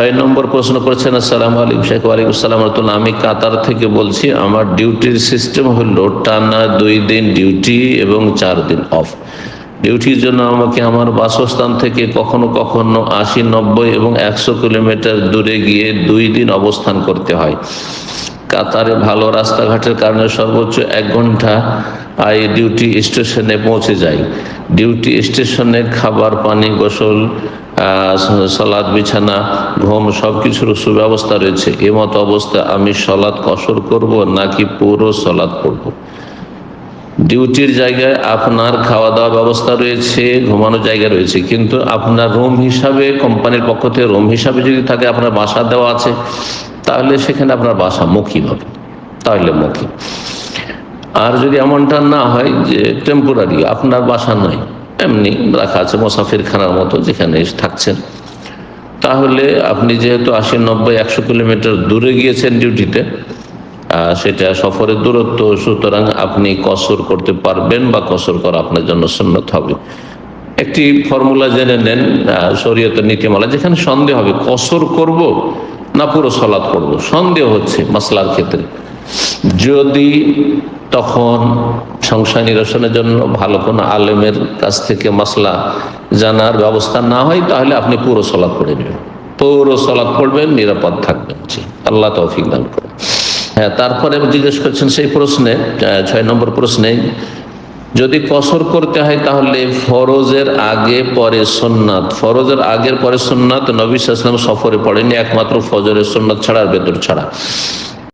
ছয় নম্বর প্রশ্ন করেছেন, আসসালাম আলিম শেখ, ওয়ালাইকুম সালাম রহমতুল্লাহ। আমি কাতার থেকে বলছি, আমার ডিউটির সিস্টেম হলো টানা দুই দিন ডিউটি এবং চার দিন অফ। ডিউটির জন্য আমাকে আমার বাসস্থান থেকে কখনো কখনো আশি, নব্বই এবং একশো কিলোমিটার দূরে গিয়ে দুই দিন অবস্থান করতে হয়। কাতারে ভালো রাস্তাঘাটের কারণে সর্বোচ্চ এক ঘণ্টা আই ডিউটি স্টেশনে পৌঁছে যাই ডিউটি স্টেশনে খাবার, পানি, গোসল সলাদ, বিছানা, ঘুম সব কিছুর সুব্যবস্থা রয়েছে। এমত অবস্থা আমি সলাদ কসর করব নাকি পুরো সলাদ পড়ব? ডিউটির জায়গায় আপনার খাওয়া দাওয়া ব্যবস্থা রয়েছে, ঘুমানোর জায়গা রয়েছে, কিন্তু আপনার রুম হিসাবে, কোম্পানির পক্ষ থেকে রুম হিসাবে যদি থাকে, আপনার বাসা দেওয়া আছে। তাহলে সেখানে আপনার বাসা মুখী হবে। তাহলে মুখী আর যদি এমনটা না হয় যে টেম্পোরারি আপনার বাসা নয় এমনি রাখা আছে মোসাফির খানার মতো যেখানে থাকছেন। তাহলে আপনি যেহেতু আশি, নব্বই, একশো কিলোমিটার দূরে গিয়েছেন ডিউটিতে সেটা সফরের দূরত্ব, সুতরাং আপনি কসর করতে পারবেন বা কসর করা আপনার জন্য সুন্নত হবে। একটি ফর্মুলা জেনে নেন শরীয়তের নীতিমালা, যেখানে সন্দেহ হবে, কসর করব না পুরো সলাদ করব সন্দেহ হচ্ছে মশলার ক্ষেত্রে। যদি তখন সংশয় নিরসনের জন্য ভালো কোনো আলেমের কাছ থেকে মশলা জানার ব্যবস্থা না হয়, তাহলে আপনি পুরো সলাদ পড়ে নেবেন। পুরো সলাৎ পড়বেন, নিরাপদ থাকবেন। আল্লাহ তৌফিক দান করেন। হ্যাঁ তারপরে জিজ্ঞেস করছেন সেই প্রশ্নে ছয় নম্বর প্রশ্নে যদি কসর করতে হয় তাহলে ফরজের আগে পরে সোননাথ ফরজের আগের পরে সোননাথ নবী ইসলাম সফরে পড়েনি একমাত্র ফজরের সোননাথ ছাড়া আর বেতর ছাড়া।